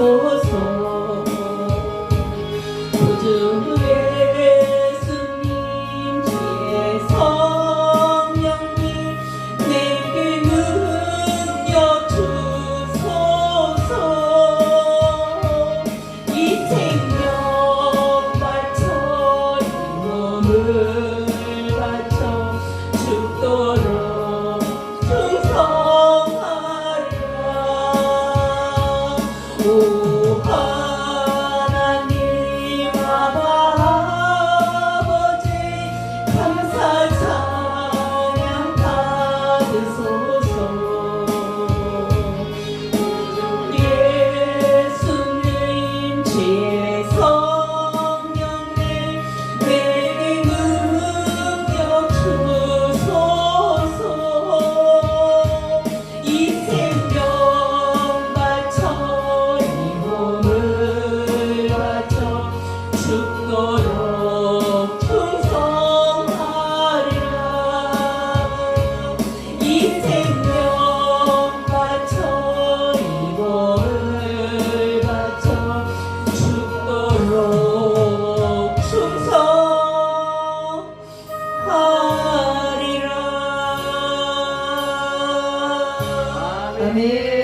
하소서 구주의 예수님 주의 성령님 내게 능력 주소서. 이 생명 맞춰 이 몸을 Amém.